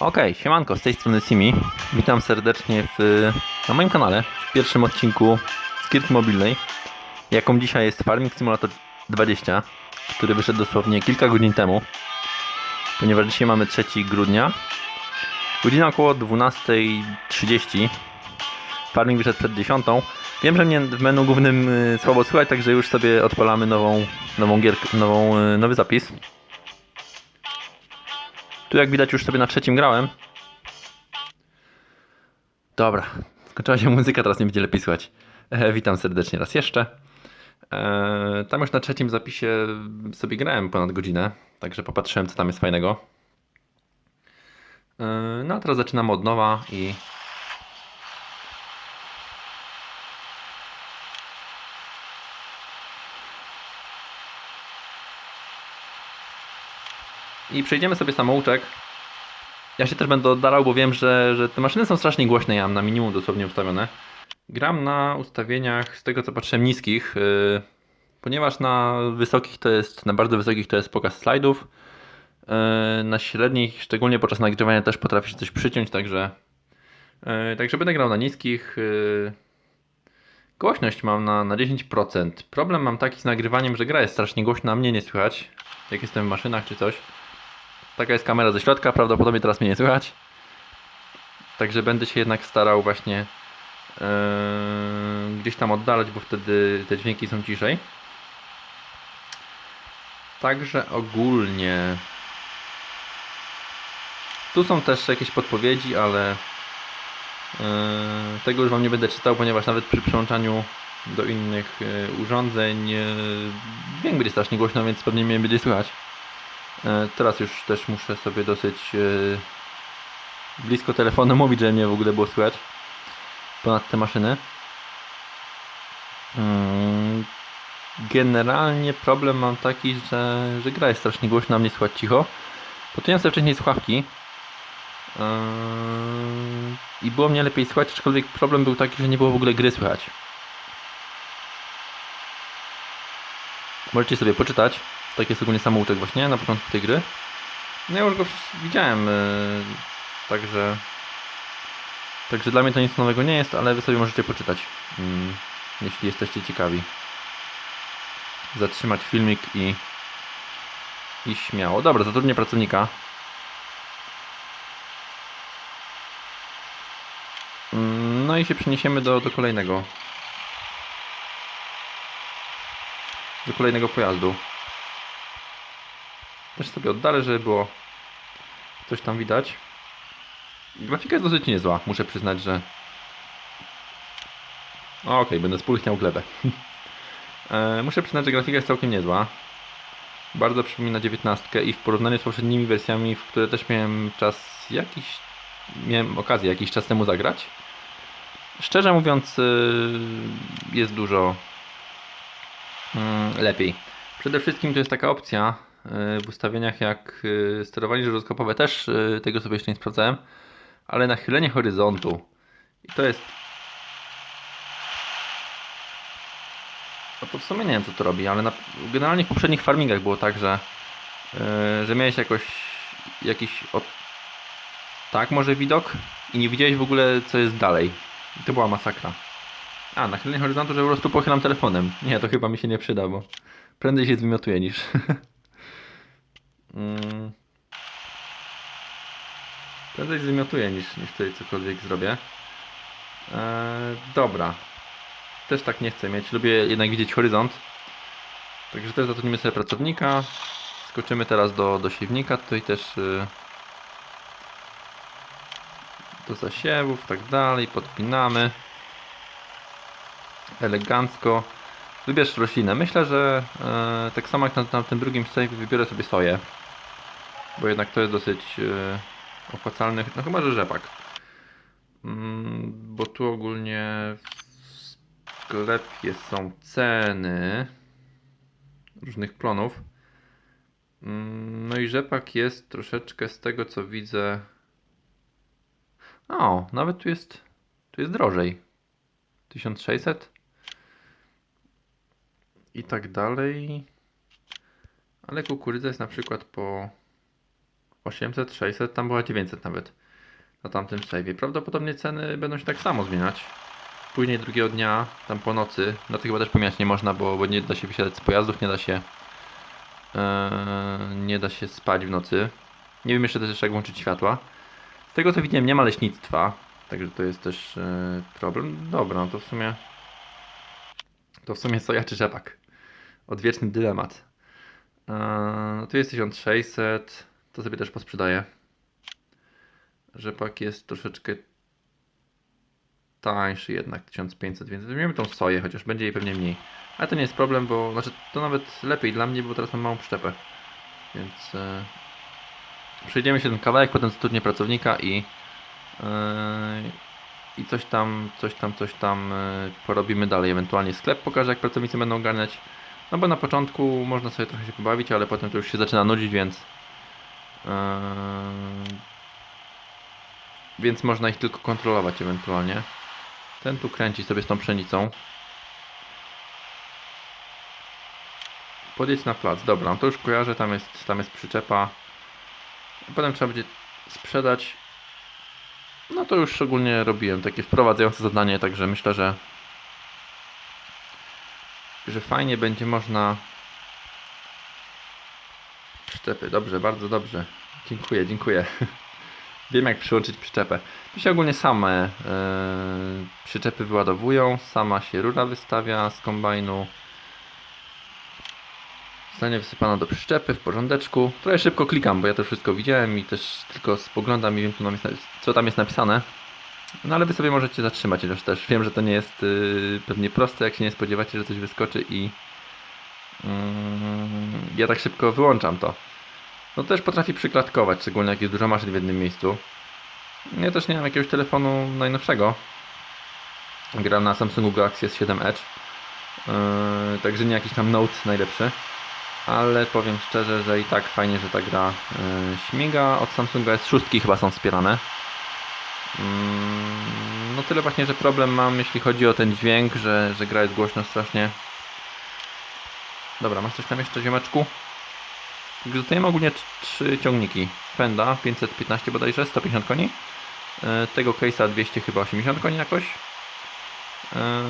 Okej, siemanko, z tej strony Simi. Witam serdecznie w, na moim kanale, w pierwszym odcinku z gierki mobilnej, jaką dzisiaj jest Farming Simulator 20, który wyszedł dosłownie kilka godzin temu, ponieważ dzisiaj mamy 3 grudnia, godzina około 12.30, Farming wyszedł przed 10. Wiem, że mnie w menu głównym y, słabo słychać, także już sobie odpalamy nową, nową gierkę, nową, y, nowy zapis. Tu jak widać już sobie na trzecim grałem. Dobra, skończyła się muzyka, teraz nie będzie lepiej słychać. E, witam serdecznie raz jeszcze. E, tam już na trzecim zapisie sobie grałem ponad godzinę, także popatrzyłem co tam jest fajnego. E, no a teraz zaczynamy od nowa i... I przejdziemy sobie samouczek. Ja się też będę oddalał, bo wiem, że, że te maszyny są strasznie głośne. Ja mam na minimum dosłownie ustawione. Gram na ustawieniach, z tego co patrzyłem, niskich, yy, ponieważ na wysokich to jest, na bardzo wysokich to jest pokaz slajdów. Yy, na średnich, szczególnie podczas nagrywania, też potrafi się coś przyciąć, także, yy, także będę grał na niskich. Yy. Głośność mam na, na 10%. Problem mam taki z nagrywaniem, że gra jest strasznie głośna, a mnie nie słychać, jak jestem w maszynach czy coś. Taka jest kamera ze środka, prawdopodobnie teraz mnie nie słychać. Także będę się jednak starał właśnie yy, gdzieś tam oddalać, bo wtedy te dźwięki są ciszej. Także ogólnie tu są też jakieś podpowiedzi, ale yy, tego już Wam nie będę czytał, ponieważ nawet przy przyłączaniu do innych yy, urządzeń yy, dźwięk będzie strasznie głośno, więc pewnie mnie będzie słychać. E, Teraz już też muszę sobie dosyć e, blisko telefonu mówić, że mnie w ogóle było słychać ponad te maszyny. Mm, Generalnie problem mam taki, że, że gra jest strasznie głośna, mnie słychać cicho. Podjąłem sobie wcześniej słuchawki Yy, i było mnie lepiej słychać, aczkolwiek problem był taki, że nie było w ogóle gry słychać. Możecie sobie poczytać. Tak jest ogólnie samouczek właśnie na początku tej gry. No ja już go widziałem, yy, także także dla mnie to nic nowego nie jest, ale wy sobie możecie poczytać, yy, jeśli jesteście ciekawi. Zatrzymać filmik i i śmiało. Dobra, zatrudnię pracownika. Mm, No i się przeniesiemy do, do kolejnego do kolejnego pojazdu. Też sobie oddalę, żeby było coś tam widać. Grafika jest dosyć niezła, muszę przyznać, że... O, Okej, będę spulchniał glebę. E, muszę przyznać, że grafika jest całkiem niezła. Bardzo przypomina 19 i w porównaniu z poprzednimi wersjami, w które też miałem czas jakiś... Miałem okazję jakiś czas temu zagrać. Szczerze mówiąc, y, jest dużo lepiej. Przede wszystkim to jest taka opcja y, w ustawieniach jak y, sterowanie żyroskopowe. Też y, tego sobie jeszcze nie sprawdzałem, ale nachylenie horyzontu. I to jest. No to w sumie nie wiem co to robi, ale na, generalnie w poprzednich farmingach było tak, że, y, że miałeś jakoś jakiś od, tak może widok i nie widziałeś w ogóle co jest dalej. I to była masakra. A, nachylenie horyzontu, że po prostu pochylam telefonem. Nie, to chyba mi się nie przyda, bo prędzej się zwymiotuje niż... mm. Prędzej zwymiotuję niż, niż tutaj cokolwiek zrobię. Eee, dobra. Też tak nie chcę mieć. Lubię jednak widzieć horyzont. Także też zatrudnimy sobie pracownika. Skoczymy teraz do, do siewnika. Tutaj też... y, do zasiewów, tak dalej, podpinamy elegancko. Wybierz roślinę. Myślę, że e, tak samo jak na, na tym drugim save wybiorę sobie soję, bo jednak to jest dosyć e, opłacalny, no chyba, że rzepak. Mm, bo tu ogólnie w sklepie są ceny różnych plonów. Mm, no i rzepak jest troszeczkę z tego co widzę o, nawet tu jest, tu jest drożej. 1600 i tak dalej. Ale kukurydza jest na przykład po 800, 600, tam była 900 nawet na tamtym save'ie. Prawdopodobnie ceny będą się tak samo zmieniać. Później drugiego dnia, tam po nocy, no to chyba też pomijać nie można, bo, bo nie da się wysiadać z pojazdów, nie da się Eee, nie da się spać w nocy. Nie wiem jeszcze też jak włączyć światła. Z tego co widziałem nie ma leśnictwa, także to jest też e, problem. Dobra, no to w sumie to w sumie soja czy rzepak. Odwieczny dylemat. Eee, tu jest 1600, to sobie też posprzedaję. Rzepak jest troszeczkę tańszy jednak, 1500, więc weźmiemy tą soję, chociaż będzie jej pewnie mniej. Ale to nie jest problem, bo znaczy to nawet lepiej dla mnie, bo teraz mam małą przyczepę. Więc e, przejdziemy się ten kawałek, potem zatrudnię pracownika i e, i coś tam, coś tam, coś tam e, porobimy dalej. Ewentualnie sklep pokażę, jak pracownicy będą ogarniać. No bo na początku można sobie trochę się pobawić, ale potem to już się zaczyna nudzić, więc e, więc można ich tylko kontrolować ewentualnie. Ten tu kręci sobie z tą pszenicą. Podjedź na plac. Dobra, no to już kojarzę, tam jest, tam jest przyczepa. Potem trzeba będzie sprzedać. No to już szczególnie robiłem takie wprowadzające zadanie, także myślę, że że fajnie będzie można przyczepy. Dobrze, bardzo dobrze. Dziękuję, dziękuję. Wiem jak przyłączyć przyczepę. Tu się ogólnie same e, przyczepy wyładowują, sama się rura wystawia z kombajnu. Zostanie wysypana do przyczepy w porządeczku. Trochę szybko klikam, bo ja to wszystko widziałem i też tylko spoglądam i wiem, co tam jest, co tam jest napisane. No ale wy sobie możecie zatrzymać, chociaż też wiem, że to nie jest y, pewnie proste, jak się nie spodziewacie, że coś wyskoczy i mm, ja tak szybko wyłączam to. No też potrafi przyklatkować, szczególnie jak jest dużo maszyn w jednym miejscu. Ja też nie mam jakiegoś telefonu najnowszego. Gram na Samsungu Galaxy S7 Edge. Yy, także nie jakiś tam Note najlepszy. Ale powiem szczerze, że i tak fajnie, że ta gra yy, śmiga. Od Samsunga S6 chyba są wspierane. Yy, no tyle właśnie, że problem mam, jeśli chodzi o ten dźwięk, że, że gra jest głośno strasznie. Dobra, masz coś tam jeszcze, ziomeczku? Także dostajemy ogólnie tr- trzy ciągniki. Fenda 515 bodajże, 150 koni. E, Tego case'a 200 chyba 80 koni jakoś. E,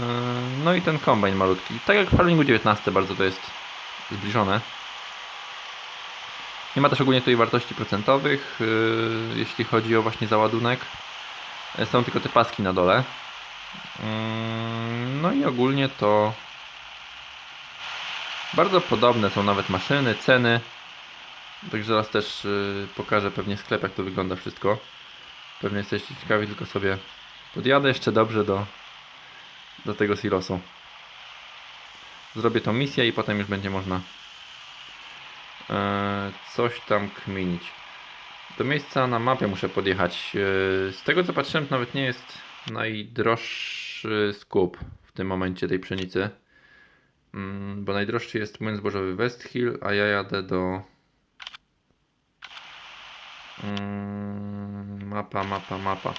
No i ten kombajn malutki. Tak jak w Farmingu 19 bardzo to jest zbliżone. Nie ma też ogólnie tutaj wartości procentowych, e, jeśli chodzi o właśnie załadunek. E, Są tylko te paski na dole. Mm, No i ogólnie to bardzo podobne są nawet maszyny, ceny. Także zaraz też y, pokażę pewnie sklep, jak to wygląda wszystko. Pewnie jesteście ciekawi, tylko sobie podjadę jeszcze dobrze do, do tego silosu. Zrobię tą misję i potem już będzie można e, coś tam kminić. Do miejsca na mapie muszę podjechać. E, z tego co patrzyłem, to nawet nie jest najdroższy skup w tym momencie tej pszenicy. Mm, bo najdroższy jest młyn zbożowy West Hill, a ja jadę do Mm, mapa, mapa, mapa.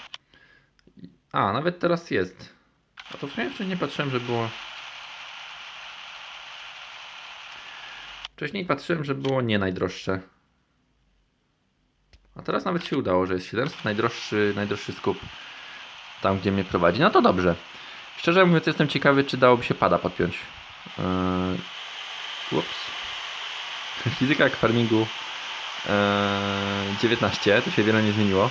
A, nawet teraz jest. A to w sumie jeszcze nie patrzyłem, że było. Wcześniej patrzyłem, że było nie najdroższe. A teraz nawet się udało, że jest 700 najdroższy, najdroższy skup. Tam, gdzie mnie prowadzi. No to dobrze. Szczerze mówiąc, jestem ciekawy, czy dałoby się pada podpiąć. Yy... Ups. Fizyka farmingu Eee, 19, to się wiele nie zmieniło.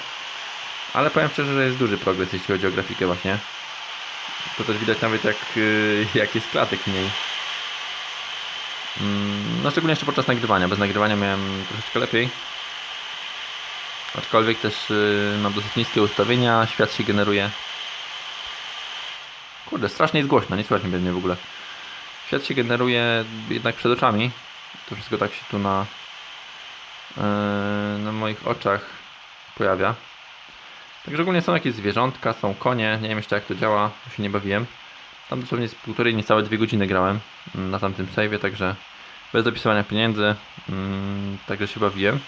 Ale powiem szczerze, że jest duży progres, jeśli chodzi o grafikę właśnie. To też widać nawet jak, yy, jak jest klatek mniej. Mm, No szczególnie jeszcze podczas nagrywania. Bez nagrywania miałem troszeczkę lepiej. Aczkolwiek też yy, mam dosyć niskie ustawienia, świat się generuje. Kurde, strasznie jest głośno, nie słychać mnie w ogóle. Świat się generuje jednak przed oczami. To wszystko tak się tu na, Yy, na moich oczach pojawia. Także ogólnie są jakieś zwierzątka, są konie, nie wiem jeszcze jak to działa, bo się nie bawiłem. Tam dosłownie z półtorej, niecałe dwie godziny grałem mm, na tamtym save'ie, także bez dopisywania pieniędzy, mm, także się bawiłem.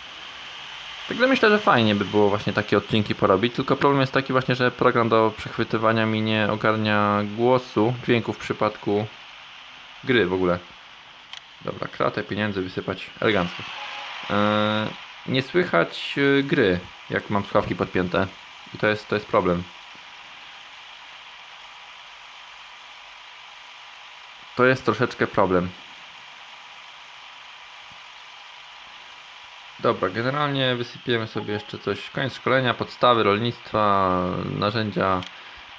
Także myślę, że fajnie by było właśnie takie odcinki porobić, tylko problem jest taki właśnie, że program do przechwytywania mi nie ogarnia głosu, dźwięku w przypadku gry w ogóle. Dobra, kratę pieniędzy wysypać elegancko. Eee, nie słychać y, gry, jak mam słuchawki podpięte. I to jest, to jest problem. To jest troszeczkę problem. Dobra, generalnie wysypiemy sobie jeszcze coś. Koniec szkolenia, podstawy rolnictwa, narzędzia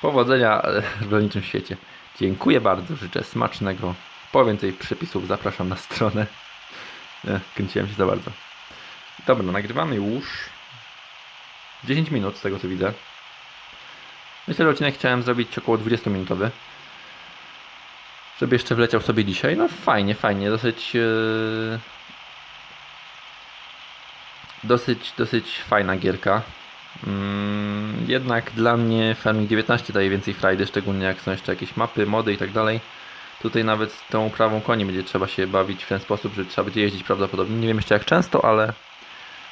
powodzenia w rolniczym świecie. Dziękuję bardzo, życzę smacznego. Po więcej przepisów zapraszam na stronę. Nie, kręciłem się za bardzo. Dobra, nagrywamy już 10 minut z tego co widzę. Myślę, że odcinek chciałem zrobić około 20 minutowy. Żeby jeszcze wleciał sobie dzisiaj. No fajnie, fajnie, dosyć yy, dosyć, dosyć fajna gierka. Mm, jednak dla mnie Farming 19 daje więcej frajdy, szczególnie jak są jeszcze jakieś mapy, mody i tak dalej. Tutaj nawet z tą uprawą koni będzie trzeba się bawić w ten sposób, że trzeba będzie jeździć prawdopodobnie. Nie wiem jeszcze jak często, ale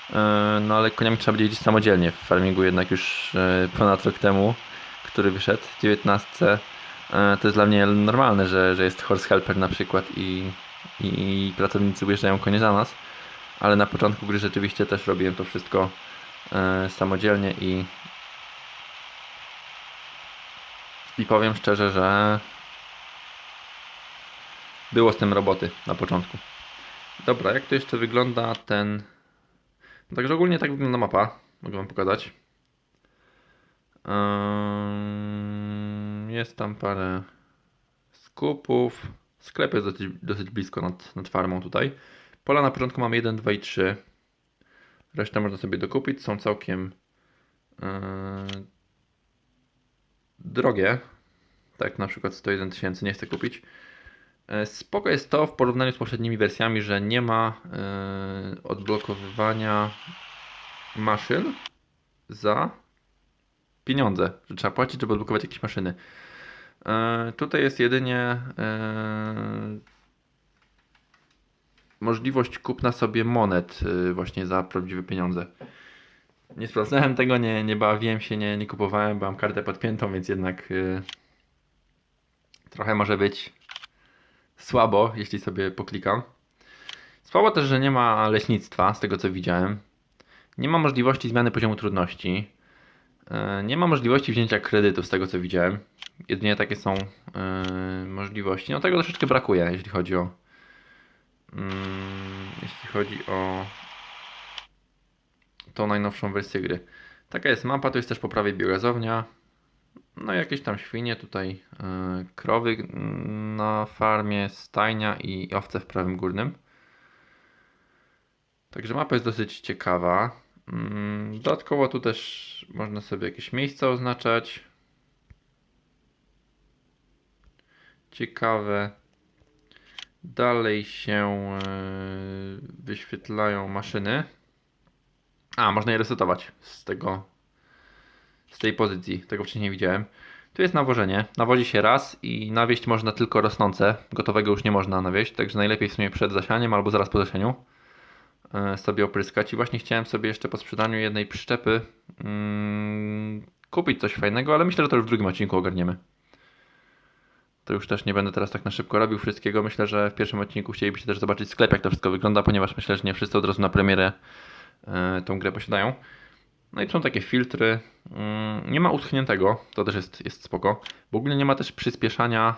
yy, no ale koniami trzeba będzie jeździć samodzielnie. W farmingu jednak już yy, ponad rok temu, który wyszedł, w 19 yy, to jest dla mnie normalne, że, że jest horse helper na przykład i, i pracownicy ujeżdżają konie za nas. Ale na początku gry rzeczywiście też robiłem to wszystko yy, samodzielnie i i powiem szczerze, że było z tym roboty na początku. Dobra, jak to jeszcze wygląda ten... No Także ogólnie tak wygląda mapa. Mogę wam pokazać. Ym, Jest tam parę skupów. Sklep jest dosyć, dosyć blisko nad, nad farmą tutaj. Pola na początku mamy 1, 2 i 3. Resztę można sobie dokupić. Są całkiem yy, drogie. Tak na przykład 101 tysięcy nie chcę kupić. E, Spoko jest to w porównaniu z poprzednimi wersjami, że nie ma e, odblokowywania maszyn za pieniądze, że trzeba płacić, żeby odblokować jakieś maszyny. E, tutaj jest jedynie e, możliwość kupna sobie monet e, właśnie za prawdziwe pieniądze. Nie sprawdzałem tego, nie, nie bawiłem się, nie, nie kupowałem, bo mam kartę podpiętą, więc jednak e, trochę może być słabo, jeśli sobie poklikam. Słabo też, że nie ma leśnictwa, z tego co widziałem. Nie ma możliwości zmiany poziomu trudności. E, Nie ma możliwości wzięcia kredytu, z tego co widziałem. Jedynie takie są e, możliwości. No tego troszeczkę brakuje, jeśli chodzi o. mm, jeśli chodzi o tą najnowszą wersję gry. Taka jest mapa, to jest też po prawej biogazownia. No jakieś tam świnie, tutaj e, krowy mm, na farmie, stajnia i owce w prawym górnym. Także mapa jest dosyć ciekawa. Mm, Dodatkowo tu też można sobie jakieś miejsca oznaczać. Ciekawe. Dalej się e, wyświetlają maszyny. A, można je resetować z tego z tej pozycji. Tego wcześniej nie widziałem. Tu jest nawożenie. Nawozi się raz i nawieść można tylko rosnące. Gotowego już nie można nawieść, także najlepiej w sumie przed zasianiem albo zaraz po zasianiu e, sobie opryskać. I właśnie chciałem sobie jeszcze po sprzedaniu jednej przyczepy mm, kupić coś fajnego, ale myślę, że to już w drugim odcinku ogarniemy. To już też nie będę teraz tak na szybko robił wszystkiego. Myślę, że w pierwszym odcinku chcielibyście też zobaczyć sklep, jak to wszystko wygląda, ponieważ myślę, że nie wszyscy od razu na premierę e, tą grę posiadają. No i są takie filtry. Mm, Nie ma uschniętego, to też jest, jest spoko. W ogóle nie ma też przyspieszania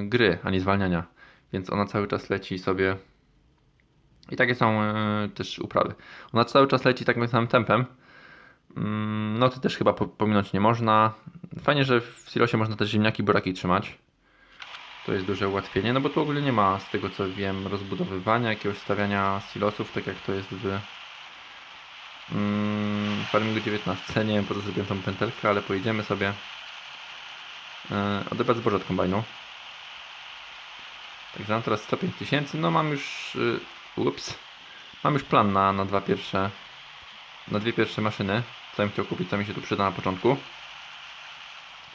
yy, gry, ani zwalniania. Więc ona cały czas leci sobie. I takie są yy, też uprawy. Ona cały czas leci takim samym tempem. Mm, No to też chyba po- pominąć nie można. Fajnie, że w silosie można też ziemniaki, buraki trzymać. To jest duże ułatwienie, no bo tu ogólnie nie ma, z tego co wiem, rozbudowywania, jakiegoś stawiania silosów, tak jak to jest w Mm, Farmingu 19. Nie wiem po co zrobiłem tą pętelkę, ale pojedziemy sobie yy, odebrać zboże od kombajnu. Także mam teraz 105 tysięcy. No mam już. Yy, ups. Mam już plan na, na dwa pierwsze. Na dwie pierwsze maszyny. Bym chciał kupić, co mi się tu przyda na początku.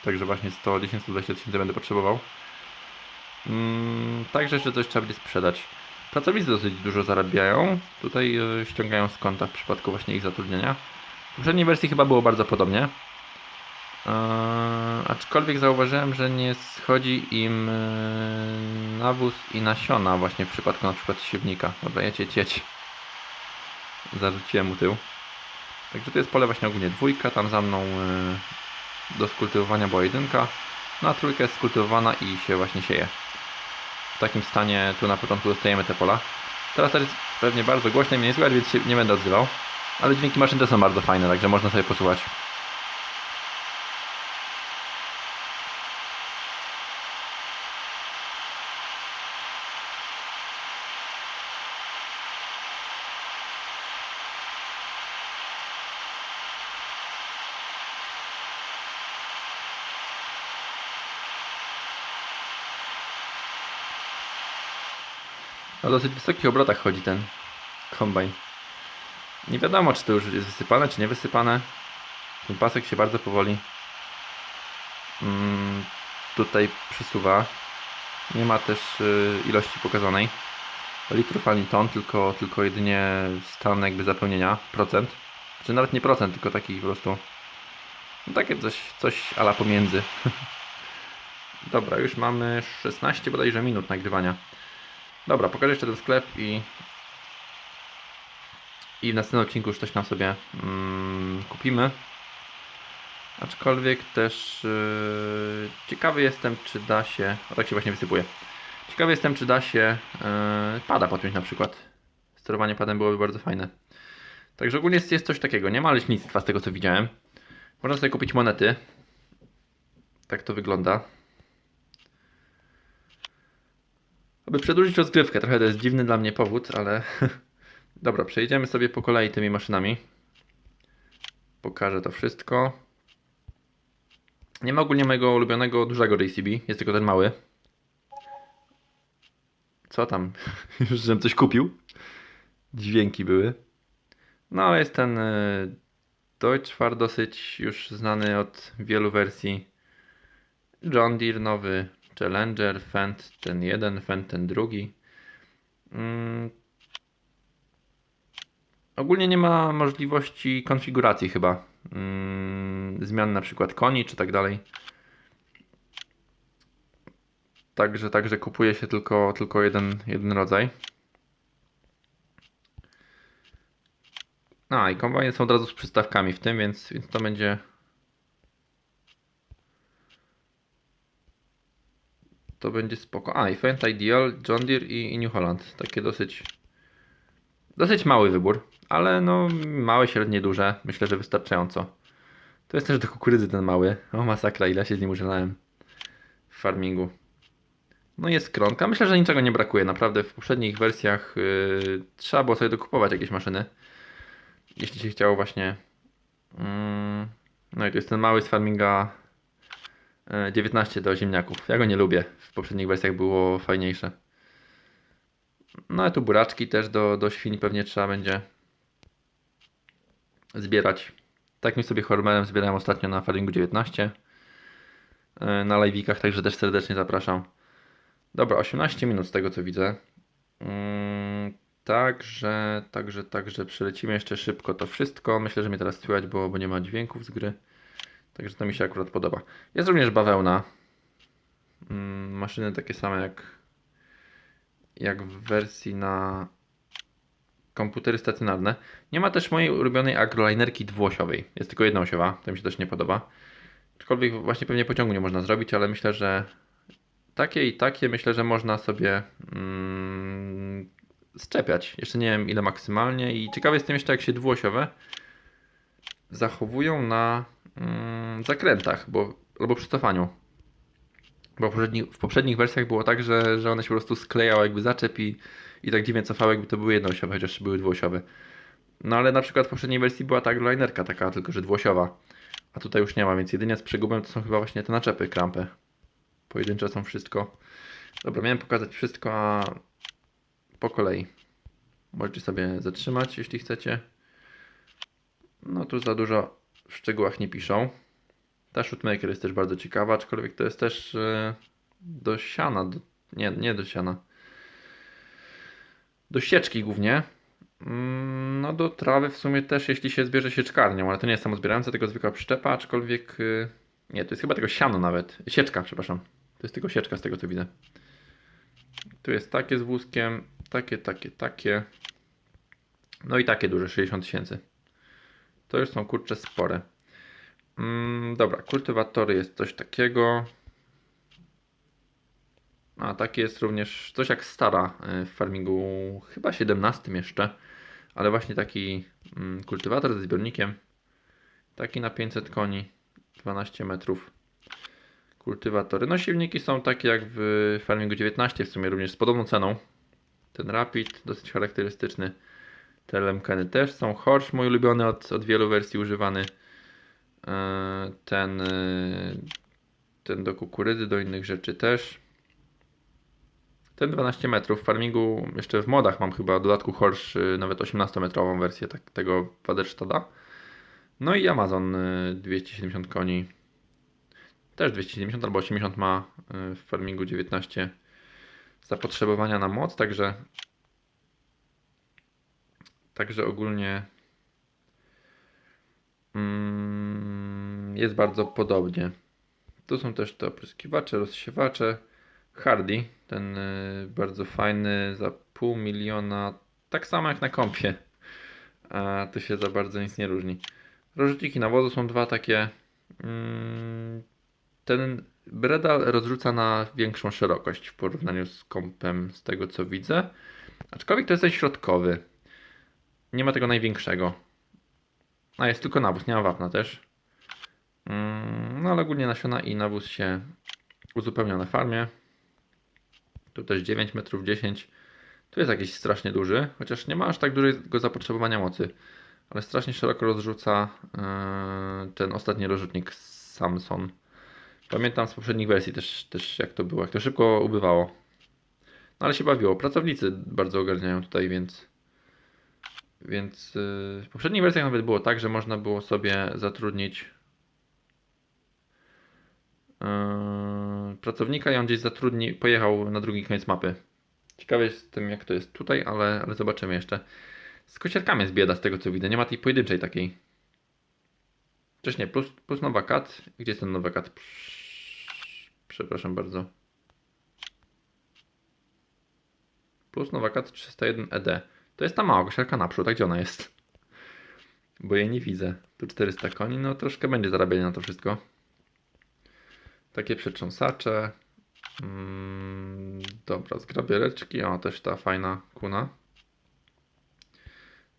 Także właśnie 110-120 tysięcy będę potrzebował. Mm, także jeszcze coś trzeba będzie sprzedać. Pracownicy dosyć dużo zarabiają. Tutaj y, ściągają z konta w przypadku właśnie ich zatrudnienia. W poprzedniej wersji chyba było bardzo podobnie. Eee, aczkolwiek zauważyłem, że nie schodzi im y, nawóz i nasiona właśnie w przypadku na przykład siewnika. Dobra, jedź, jedź. zarzuciłem mu tył. Także to jest pole właśnie ogólnie dwójka, tam za mną y, do skultywowania była jedynka, no a trójka jest skultywowana i się właśnie sieje. W takim stanie tu na początku dostajemy te pola. Teraz też jest pewnie bardzo głośno i mnie nie słychać, więc się nie będę odzywał. Ale dźwięki maszyn też są bardzo fajne, także można sobie posłuchać. Na dosyć wysokich obrotach chodzi ten kombajn. Nie wiadomo, czy to już jest wysypane, czy nie wysypane. Ten pasek się bardzo powoli mm, tutaj przesuwa. Nie ma też y, ilości pokazanej litrów ani ton, tylko, tylko jedynie stan jakby zapełnienia, procent. Czy nawet nie procent, tylko taki po prostu no takie coś, coś ala pomiędzy. Dobra, już mamy 16 bodajże minut nagrywania. Dobra, pokażę jeszcze ten sklep i i w następnym odcinku już coś tam sobie mm, kupimy. Aczkolwiek też yy, ciekawy jestem, czy da się. O tak się właśnie wysypuje. Ciekawy jestem, czy da się yy, pada podpiąć na przykład. Sterowanie padem byłoby bardzo fajne. Także ogólnie jest, jest coś takiego. Nie ma leśnictwa z tego co widziałem. Można sobie kupić monety. Tak to wygląda. Aby przedłużyć rozgrywkę, trochę to jest dziwny dla mnie powód, ale dobra, przejdziemy sobie po kolei tymi maszynami. Pokażę to wszystko. Nie ma ogólnie mojego ulubionego dużego JCB, jest tylko ten mały. Co tam? Już żebym coś kupił. Dźwięki były. No ale jest ten y, Deutschfar dosyć już znany od wielu wersji. John Deere nowy, Challenger, Fendt ten jeden, Fendt ten drugi. Mm. Ogólnie nie ma możliwości konfiguracji chyba. Mm, zmian na przykład koni czy tak dalej. Także, także kupuje się tylko, tylko jeden, jeden rodzaj. A i kombajny są od razu z przystawkami w tym, więc, więc to będzie to będzie spoko. A i Fendt Ideal, John Deere i, i New Holland. Takie dosyć dosyć mały wybór, ale no małe, średnie, duże. Myślę, że wystarczająco. To jest też do kukurydzy ten mały. O masakra, ile się z nim użynałem w farmingu. No jest kronka. Myślę, że niczego nie brakuje. Naprawdę w poprzednich wersjach yy, trzeba było sobie dokupować jakieś maszyny. Jeśli się chciało właśnie... Yy, no i to jest ten mały z farminga 19 do ziemniaków. Ja go nie lubię. W poprzednich wersjach było fajniejsze. No ale tu buraczki też do, do świń pewnie trzeba będzie zbierać. Takim sobie hormerem zbierałem ostatnio na Faringu 19 na live'ikach, także też serdecznie zapraszam. Dobra, 18 minut z tego co widzę. Mm, także, także, także przelecimy jeszcze szybko to wszystko. Myślę, że mnie teraz słychać, bo, bo nie ma dźwięków z gry. Także to mi się akurat podoba. Jest również bawełna. Mm, maszyny takie same jak, jak w wersji na komputery stacjonarne. Nie ma też mojej ulubionej agrolinerki dwuosiowej. Jest tylko jednoosiowa, to mi się też nie podoba. Aczkolwiek właśnie pewnie pociągu nie można zrobić, ale myślę, że takie i takie myślę, że można sobie mm, szczepiać. Jeszcze nie wiem ile maksymalnie i ciekawy jestem jeszcze jak się dwuosiowe zachowują na mm, zakrętach bo, albo przy cofaniu. Bo w poprzednich, w poprzednich wersjach było tak, że, że one się po prostu sklejały jakby zaczep i, i tak dziwnie cofały, jakby to były jednoosiowe, chociaż były dwuosiowe. No ale na przykład w poprzedniej wersji była ta linerka taka, tylko że dwuosiowa. A tutaj już nie ma, więc jedynie z przegubem to są chyba właśnie te naczepy, krampy. Pojedyncze są wszystko. Dobra, miałem pokazać wszystko, a po kolei. Możecie sobie zatrzymać, jeśli chcecie. No tu za dużo w szczegółach nie piszą. Ta shootmaker jest też bardzo ciekawa, aczkolwiek to jest też yy, do siana, do, nie, nie do siana. Do sieczki głównie. Mm, no do trawy w sumie też, jeśli się zbierze sieczkarnią, ale to nie jest samozbierające, tylko zwykła przyczepa, aczkolwiek yy, nie, to jest chyba tego siano nawet. Sieczka, przepraszam. To jest tylko sieczka z tego co widzę. Tu jest takie z wózkiem, takie, takie, takie. No i takie duże, 60 tysięcy. To już są kurcze spore. Mm, dobra, kultywatory jest coś takiego. A taki jest również coś jak stara y, w farmingu, chyba 17 jeszcze. Ale właśnie taki mm, kultywator ze zbiornikiem. Taki na 500 koni, 12 metrów. Kultywatory. No silniki są takie jak w farmingu 19, w sumie również z podobną ceną. Ten Rapid, dosyć charakterystyczny. Te Lemkeny też są. Horsch, mój ulubiony od, od wielu wersji używany. E, Ten, e, ten do kukurydzy, do innych rzeczy też. Ten 12 metrów. W farmingu, jeszcze w modach mam chyba w dodatku Horsch y, nawet 18-metrową wersję tak, tego Waderstadta. No i Amazon y, 270 koni. Też 270 albo 80 ma w farmingu 19 zapotrzebowania na moc, także także ogólnie mm, jest bardzo podobnie. Tu są też te opryskiwacze, rozsiewacze. Hardy, ten y, bardzo fajny za pół miliona, tak samo jak na kompie. A tu się za bardzo nic nie różni. Rozrzutniki nawozu są dwa takie. Mm, ten Bredal rozrzuca na większą szerokość w porównaniu z kompem, z tego co widzę. Aczkolwiek to jest ten środkowy. Nie ma tego największego. A jest tylko nawóz, nie ma wapna też. Mm, No ale ogólnie nasiona i nawóz się uzupełnia na farmie. Tu też 9 metrów 10. Tu jest jakiś strasznie duży, chociaż nie ma aż tak dużego zapotrzebowania mocy. Ale strasznie szeroko rozrzuca yy, ten ostatni rozrzutnik Samson. Pamiętam z poprzednich wersji też, też jak to było, jak to szybko ubywało. No ale się bawiło. Pracownicy bardzo ogarniają tutaj, więc. Więc yy, w poprzednich wersjach nawet było tak, że można było sobie zatrudnić yy, pracownika i on gdzieś zatrudni, pojechał na drugi koniec mapy. Ciekawy jestem jak to jest tutaj, ale, ale zobaczymy jeszcze. Z kosiarkami jest bieda z tego co widzę, nie ma tej pojedynczej takiej. Nie, plus, plus nowa kat. Gdzie jest ten nowy kat? Przepraszam bardzo. Plus nowa kat 301 ED. To jest ta mała kosiarka naprzód, a gdzie ona jest? Bo jej nie widzę. Tu 400 koni, no troszkę będzie zarabianie na to wszystko. Takie przetrząsacze. Mm, dobra, zgrabiereczki. O, też ta fajna kuna.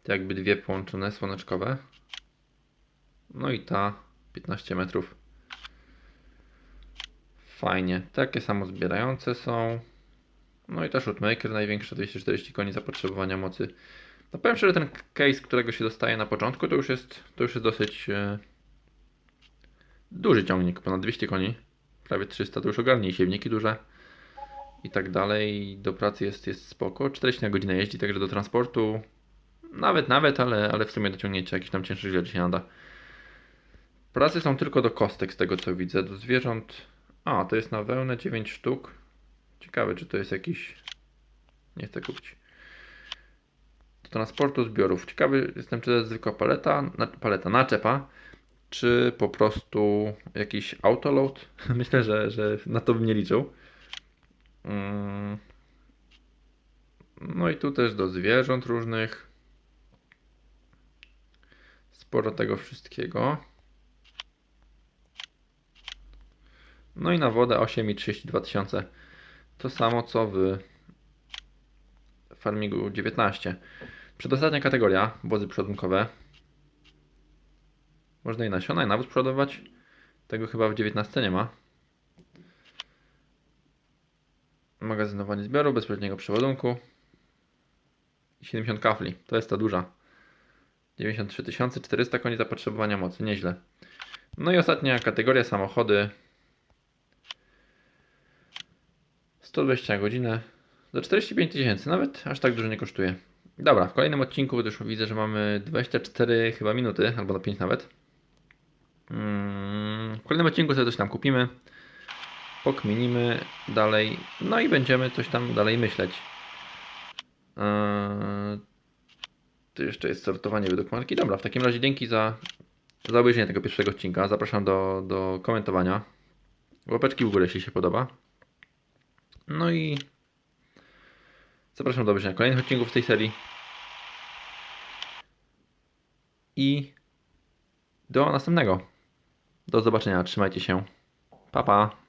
To jakby dwie połączone, słoneczkowe. No i ta 15 metrów. Fajnie. Takie samo zbierające są. No i ta shootmaker największa 240 koni zapotrzebowania mocy. No powiem szczerze, ten case, którego się dostaje na początku, to już jest, to już jest dosyć e, duży ciągnik, ponad 200 koni, prawie 300, to już ogarnij siewniki duże i tak dalej. Do pracy jest, jest spoko, 40 na godzinę jeździ, także do transportu nawet, nawet, ale, ale w sumie dociągnięcie jakiś tam cięższy rzeczy się nada. Pracy są tylko do kostek z tego co widzę, do zwierząt. A, to jest na wełnę 9 sztuk. Ciekawe, czy to jest jakiś. Nie chcę kupić. Do transportu zbiorów. Ciekawy jestem, czy to jest zwykła paleta, na, paleta, naczepa, czy po prostu jakiś autoload. Myślę, że, że na to bym nie liczył. Mm. No i tu też do zwierząt różnych. Sporo tego wszystkiego. No i na wodę 8,32 tysiące. To samo co w Farmingu 19. Przedostatnia kategoria, wozy przodunkowe. Można i nasiona, i nawóz przodować. Tego chyba w 19 nie ma. Magazynowanie zbioru, bezpośredniego przewodunku. I 70 kafli, to jest ta duża. 93 400 koni zapotrzebowania mocy, nieźle. No i ostatnia kategoria samochody. 120 na godzinę za 45 tysięcy, nawet aż tak dużo nie kosztuje. Dobra, w kolejnym odcinku już widzę, że mamy 24 chyba minuty, albo na 5 nawet. Mm, W kolejnym odcinku sobie coś tam kupimy, pokminimy dalej, no i będziemy coś tam dalej myśleć. Eee, Tu jeszcze jest sortowanie według marki. Dobra, w takim razie dzięki za, za obejrzenie tego pierwszego odcinka. Zapraszam do, do komentowania. Łapeczki w górę, jeśli się podoba. No i zapraszam do obejrzenia kolejnych odcinków tej serii. I do następnego. Do zobaczenia. Trzymajcie się. Pa pa.